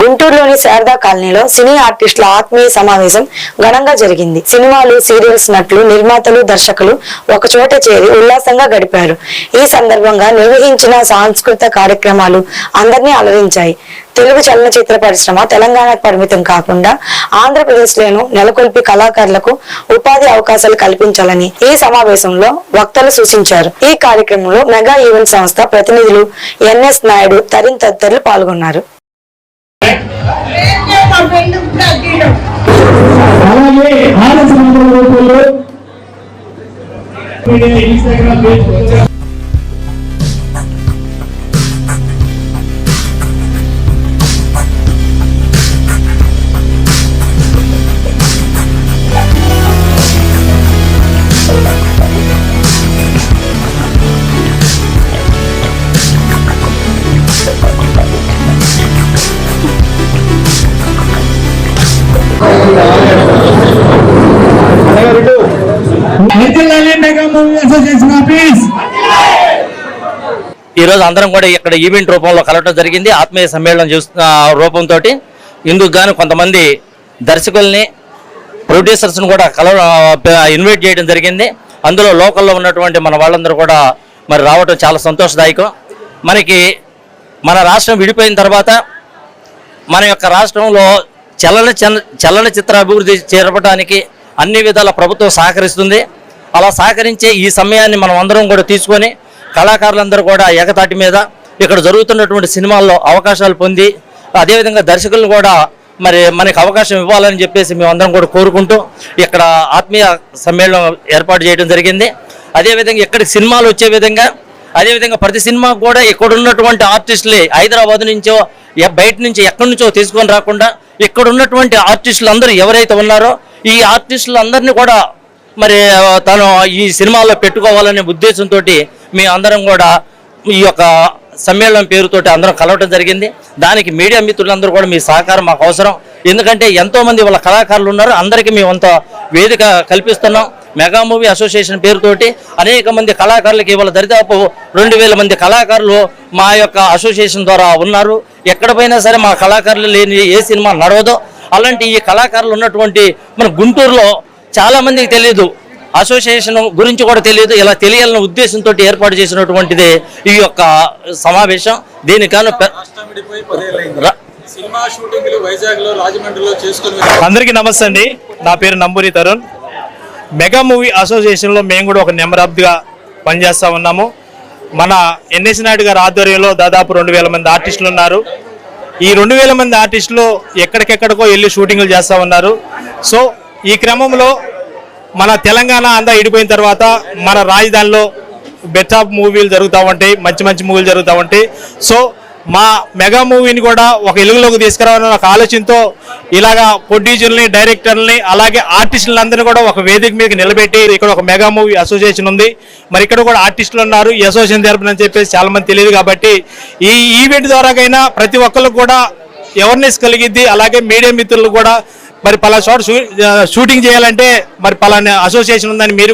గుంటూరులోని శారదా కాలనీలో సినీ ఆర్టిస్టుల ఆత్మీయ సమావేశం ఘనంగా జరిగింది. సినిమాలు సీరియల్స్ నటులు నిర్మాతలు దర్శకులు ఒకచోట చేరి ఉల్లాసంగా గడిపారు. ఈ సందర్భంగా నిర్వహించిన సాంస్కృతిక కార్యక్రమాలు అందరినీ అలరించాయి. తెలుగు చలనచిత్ర పరిశ్రమ తెలంగాణకు పరిమితం కాకుండా ఆంధ్రప్రదేశ్లోను నెలకొల్పి కళాకారులకు ఉపాధి అవకాశాలు కల్పించాలని ఈ సమావేశంలో వక్తలు సూచించారు. ఈ కార్యక్రమంలో మెగా ఈవెంట్ సంస్థ ప్రతినిధులు ఎన్ఎస్ నాయుడు తరిన్ తదితరులు పాల్గొన్నారు. అలాగే ఆర్ఎస్ రూపంలో ఇన్స్టాగ్రామ్ పేజ్ ఈ రోజు అందరం కూడా ఇక్కడ ఈవెంట్ రూపంలో కలవటం జరిగింది. ఆత్మీయ సమ్మేళనం చూస్తున్న రూపంతో ఇందుకు గాను కొంతమంది దర్శకుల్ని ప్రొడ్యూసర్స్ని కూడా కలవ ఇన్వైట్ చేయడం జరిగింది. అందులో లోకల్లో ఉన్నటువంటి మన వాళ్ళందరూ కూడా మరి రావటం చాలా సంతోషదాయకం. మనకి మన రాష్ట్రం విడిపోయిన తర్వాత మన యొక్క రాష్ట్రంలో చలన చలన చలనచిత్ర అభివృద్ధి చేరపడానికి అన్ని విధాల ప్రభుత్వం సహకరిస్తుంది. అలా సహకరించే ఈ సమయాన్ని మనం అందరం కూడా తీసుకొని కళాకారులందరూ కూడా ఏకతాటి మీద ఇక్కడ జరుగుతున్నటువంటి సినిమాల్లో అవకాశాలు పొంది అదేవిధంగా దర్శకులను కూడా మరి మనకి అవకాశం ఇవ్వాలని చెప్పేసి మేమందరం కూడా కోరుకుంటూ ఇక్కడ ఆత్మీయ సమ్మేళనం ఏర్పాటు చేయడం జరిగింది. అదేవిధంగా ఇక్కడికి సినిమాలు వచ్చే విధంగా అదేవిధంగా ప్రతి సినిమా కూడా ఇక్కడ ఉన్నటువంటి ఆర్టిస్టులే హైదరాబాద్ నుంచో బయట నుంచి ఎక్కడి నుంచో తీసుకొని రాకుండా ఇక్కడ ఉన్నటువంటి ఆర్టిస్టులు అందరూ ఎవరైతే ఉన్నారో ఈ ఆర్టిస్టులు అందరినీ కూడా మరి తను ఈ సినిమాలో పెట్టుకోవాలనే ఉద్దేశంతో మీ అందరం కూడా ఈ యొక్క సమ్మేళనం పేరుతోటి అందరం కలవటం జరిగింది. దానికి మీడియా మిత్రులందరూ కూడా మీ సహకారం మాకు అవసరం. ఎందుకంటే ఎంతో మంది వాళ్ళ కళాకారులు ఉన్నారు. అందరికీ మేమంత వేదిక కల్పిస్తున్నాం. మెగా మూవీ అసోసియేషన్ పేరుతోటి అనేక మంది కళాకారులకి ఇవాళ దరిదాపు రెండు వేల మంది కళాకారులు మా యొక్క అసోసియేషన్ ద్వారా ఉన్నారు. ఎక్కడ పోయినా సరే మా కళాకారులు లేని ఏ సినిమా నడవదో అలాంటి ఈ కళాకారులు ఉన్నటువంటి మన గుంటూరులో చాలా మందికి తెలియదు అసోసియేషన్ గురించి కూడా తెలియదు ఇలా తెలియాలన్న ఉద్దేశంతో ఏర్పాటు చేసినటువంటిది ఈ యొక్క సమావేశం. దీనికను అందరికీ నమస్తే అండి. నా పేరు నంబూరి తరుణ్. మెగా మూవీ అసోసియేషన్లో మేము కూడా ఒక నెంబర్గా పనిచేస్తూ ఉన్నాము. మన ఎన్ఎస్ నాయుడు గారి ఆధ్వర్యంలో దాదాపు రెండు వేల మంది ఆర్టిస్టులు ఉన్నారు. ఈ రెండు వేల మంది ఆర్టిస్టులు ఎక్కడికెక్కడికో వెళ్ళి షూటింగ్లు చేస్తూ ఉన్నారు. సో ఈ క్రమంలో మన తెలంగాణ అంతా ఇడిపోయిన తర్వాత మన రాజధానిలో బెత్ ఆఫ్ మూవీలు జరుగుతూ ఉంటాయి మంచి మంచి మూవీలు జరుగుతూ ఉంటాయి. సో మా మెగా మూవీని కూడా ఒక వెలుగులోకి తీసుకురావాలని ఒక ఆలోచనతో ఇలాగా ప్రొడ్యూసర్ని డైరెక్టర్ని అలాగే ఆర్టిస్టులందరినీ కూడా ఒక వేదిక మీద నిలబెట్టి ఇక్కడ ఒక మెగా మూవీ అసోసియేషన్ ఉంది. మరి ఇక్కడ కూడా ఆర్టిస్టులు ఉన్నారు ఈ అసోసియేషన్ తరపున అని చెప్పేసి చాలామంది తెలియదు కాబట్టి ఈ ఈవెంట్ ద్వారాకైనా ప్రతి ఒక్కరికి కూడా అవేర్నెస్ కలిగిద్ది అలాగే మీడియా మిత్రులు కూడా మరి పలా చోట షూటింగ్ చేయాలంటే మరి పలానా అసోసియేషన్ ఉందని మీరు